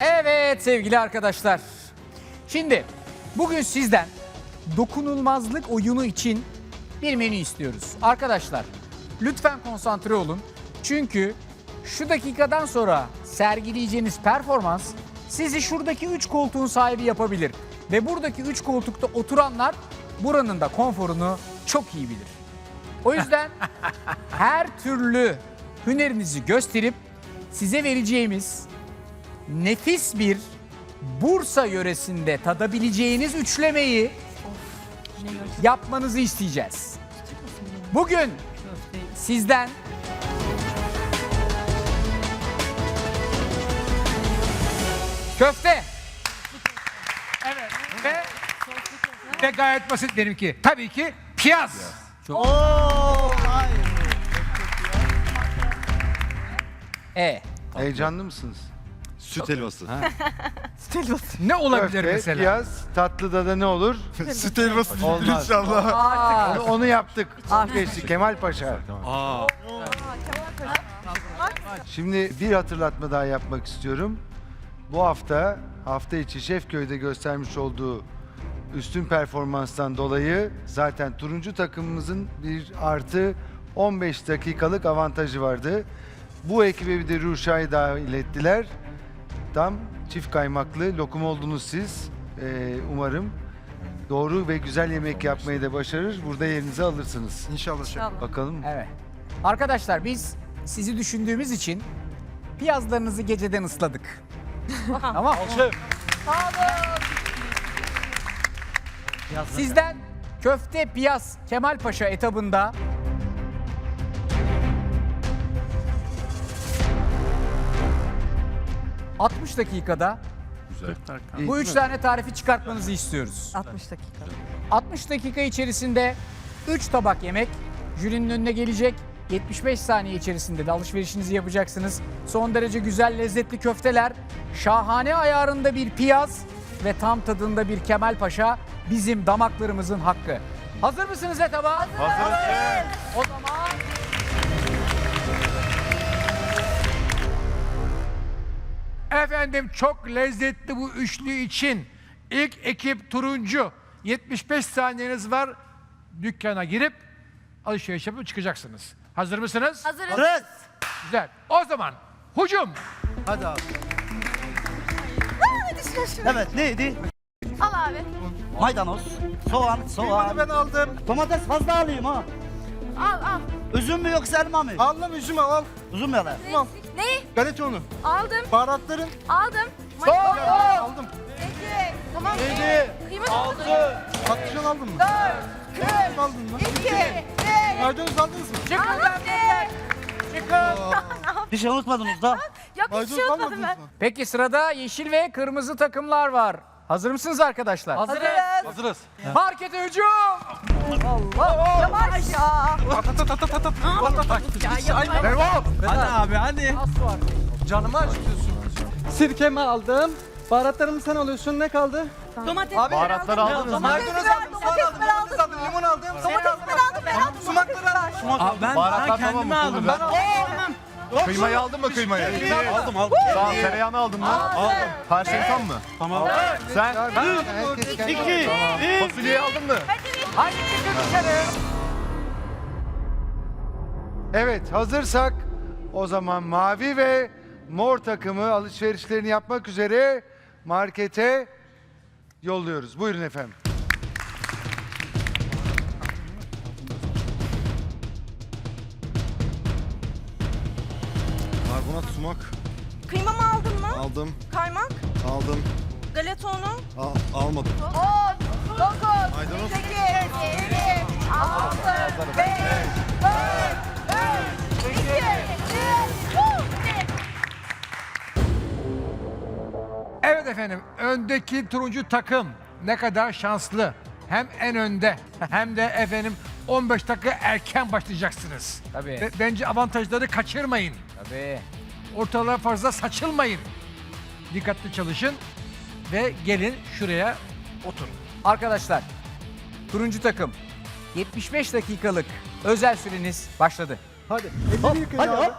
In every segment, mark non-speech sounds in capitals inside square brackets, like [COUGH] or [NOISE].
Evet sevgili arkadaşlar. Şimdi bugün sizden dokunulmazlık oyunu için bir menü istiyoruz. Arkadaşlar lütfen konsantre olun. Çünkü şu dakikadan sonra sergileyeceğiniz performans sizi şuradaki 3 koltuğun sahibi yapabilir. Ve buradaki 3 koltukta oturanlar buranın da konforunu çok iyi bilir. O yüzden [LAUGHS] her türlü hünerinizi gösterip size vereceğimiz nefis bir Bursa yöresinde tadabileceğiniz üçlemeyi yapmanızı isteyeceğiz. Bugün sizden köfte Evet. Ve, ve gayet basit benimki. Tabii ki piyaz. e Heyecanlı mısınız? [LAUGHS] Süt helvası. Ne olabilir Köfte, mesela? piyaz, tatlıda da ne olur? [LAUGHS] Süt helvası Olmaz. inşallah. Onu, onu yaptık. Geçti Kemal Paşa. Aa. Şimdi bir hatırlatma daha yapmak istiyorum. Bu hafta hafta içi Şefköy'de göstermiş olduğu üstün performanstan dolayı zaten turuncu takımımızın bir artı 15 dakikalık avantajı vardı. Bu ekibe bir de Ruşa'yı dahil ettiler. Tam çift kaymaklı lokum oldunuz siz. Ee, umarım doğru ve güzel yemek yapmayı da başarır. Burada yerinizi alırsınız. İnşallah şef. Bakalım. evet. Arkadaşlar biz sizi düşündüğümüz için piyazlarınızı geceden ısladık. tamam. Sizden köfte piyaz Kemal Paşa etabında ...60 dakikada İyi, bu üç tane tarifi çıkartmanızı istiyoruz. 60 dakika. 60 dakika içerisinde 3 tabak yemek jürinin önüne gelecek. 75 saniye içerisinde de alışverişinizi yapacaksınız. Son derece güzel lezzetli köfteler, şahane ayarında bir piyaz ve tam tadında bir Kemal Paşa bizim damaklarımızın hakkı. Hazır mısınız etaba? Hazırız. O zaman Efendim çok lezzetli bu üçlü için ilk ekip turuncu 75 saniyeniz var. Dükkana girip alışveriş yapıp çıkacaksınız. Hazır mısınız? Hazırız. Güzel. O zaman hücum. Hadi abi. Evet neydi? Al abi. Maydanoz, soğan, soğan. Ben aldım. Domates fazla alayım ha. Al al. Üzüm mü yoksa elma mı? Aldım üzümü al. Üzüm ya da. Ne? Galeta unu. Aldım. Baharatların. Aldım. Aldım. Peki. Tamam. Yedi. Kıyma Patlıcan aldın mı? Dört. Kıyma aldın mı? İki. Beş. Maydanoz aldınız mı? Aldım. [LAUGHS] Bir şey unutmadınız da. Yok hiç şey Maydanoz almadınız ben. mı? peki sırada yeşil ve kırmızı takımlar var. Hazır mısınız arkadaşlar? Hazırız. Hazırız. Markete hücum! Yavaş ya. Devam. Hadi abi hadi. Az su var. Canımı acıtıyorsun. Sirkemi aldım. Baharatlarımı sen alıyorsun. Ne kaldı? Domates. Abi Baharatları aldınız mı? Maydanoz aldım. Domates ben aldım. aldım, limon aldım. Domates ben aldım. Ben aldım. Sumakları aldım. Aa, ben, ben kendimi aldım. Ben aldım. Kıymayı aldın mı kıymayı? Aldım aldım. Tamam tereyağını aldın mı? Aldım. Her şey tam mı? Tamam. Sen? İki. Fasulyeyi aldın mı? Hadi çıkın dışarı. Evet hazırsak o zaman mavi ve mor takımı alışverişlerini yapmak üzere markete yolluyoruz. Buyurun efendim. Karbonat sumak Kıymamı aldın mı? aldım. Kaymak. Aldım. Galeta unu. Al, almadım. 10, 9, Maydanoz. 8, 7, 6, 5, 4, 3, 2, 1. Evet efendim öndeki turuncu takım ne kadar şanslı. Hem en önde hem de efendim 15 dakika erken başlayacaksınız. Tabii. Bence avantajları kaçırmayın. Tabii. Ortalığa fazla saçılmayın. Dikkatli çalışın ve gelin şuraya oturun. Arkadaşlar, turuncu takım 75 dakikalık özel süreniz başladı. Hadi. Hop, hadi hop.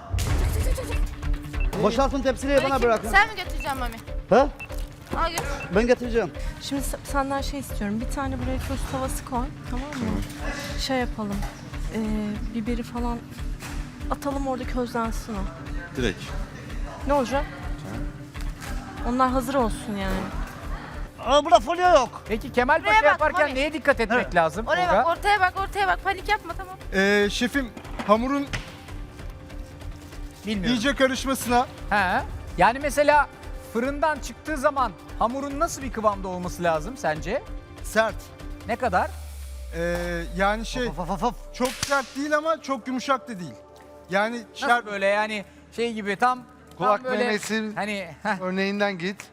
Boşaltın tepsileri bana bırakın. Sen mi götüreceksin Mami? Ha? Al götür. Ben getireceğim. Şimdi se- senden şey istiyorum. Bir tane buraya köz tavası koy. Tamam mı? Şey yapalım. Ee, biberi falan atalım orada közlensin o. Direkt. Ne olacak? Onlar hazır olsun yani. Aa, burada folyo yok. Peki Kemal Buraya Paşa bak, yaparken Mami. neye dikkat etmek Evet. lazım? Oraya Tolga? bak, ortaya bak, ortaya bak. Panik yapma tamam. Ee, şefim hamurun Bilmiyorum. iyice karışmasına He. Yani mesela fırından çıktığı zaman hamurun nasıl bir kıvamda olması lazım sence? sert. Ne kadar? Ee, yani şey Of, of, of, of. çok sert değil ama çok yumuşak da değil. Yani Nasıl şer böyle yani şey gibi tam Kulak tam böyle memesi hani heh, örneğinden git.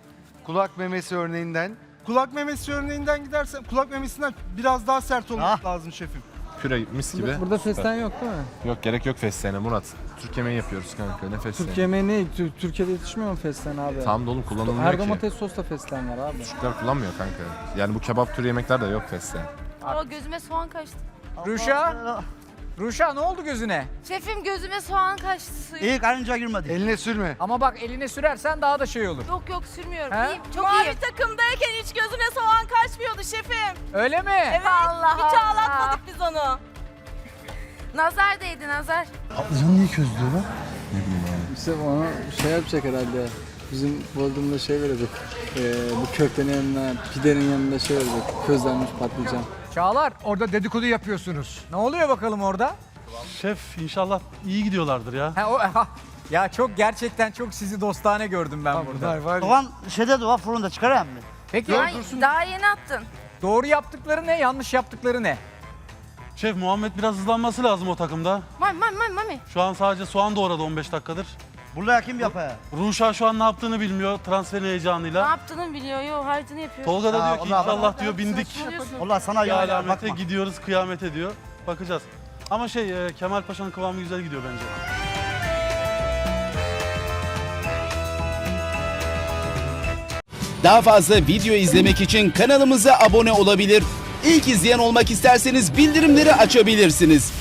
Kulak memesi örneğinden. kulak memesi örneğinden gidersem kulak memesinden biraz daha sert olması lazım şefim. Püre mis gibi. Burada, burada fesleğen yok değil mi? Yok gerek yok fesleğene Murat. Türk yemeği yapıyoruz kanka ne fesleğeni. Türk yemeği ne? Tü- Türkiye'de yetişmiyor mu fesleğen abi? Tamam da oğlum kullanılmıyor Her ki. domates sosla fesleğen var abi. Türkler kullanmıyor kanka. Yani bu kebap türü yemekler de yok fesleğen. Aa gözüme soğan kaçtı. Ruşa, Ruşa ne oldu gözüne? Şefim gözüme soğan kaçtı. suyu. İyi karınca girmedi. Eline sürme. Ama bak eline sürersen daha da şey olur. Yok yok sürmüyorum. He? İyiyim, çok Mavi iyiyim. takımdayken hiç gözüme soğan kaçmıyordu şefim. Öyle mi? Evet. Allah hiç ağlatmadık biz onu. Nazar değdi nazar. İşte onu şey yapacak herhalde. Bizim Bodrum'da şey verecek. Ee, bu köftenin yanına, pidenin yanında şey verecek. Közlenmiş patlıcan. Çağlar Orada dedikodu yapıyorsunuz. ne oluyor bakalım orada? Şef inşallah iyi gidiyorlardır ya. Ha, o, ha, ya çok gerçekten çok sizi dostane gördüm ben burada. Var ya. Soğan şeyde de var fırında çıkarayım mı? Peki Ay, daha yeni attın. doğru yaptıkları ne, yanlış yaptıkları ne? Şef Muhammed biraz hızlanması lazım o takımda. Mami mami mami mami. Şu an sadece soğan doğradı 15 dakikadır. Burada kim yapıyor? Ruşa şu an ne yaptığını bilmiyor transferin Ne heyecanıyla. yaptığını biliyor. Yo harcını yapıyor. Tolga da Ha, diyor ki onlar- inşallah diyor bindik. Saçmalıyorsun. Allah sana ya alamete bakma. gidiyoruz kıyamete diyor. Bakacağız. Ama şey e, Kemal Paşa'nın kıvamı güzel gidiyor bence. Daha fazla video izlemek için kanalımıza abone olabilir. İlk izleyen olmak isterseniz bildirimleri açabilirsiniz.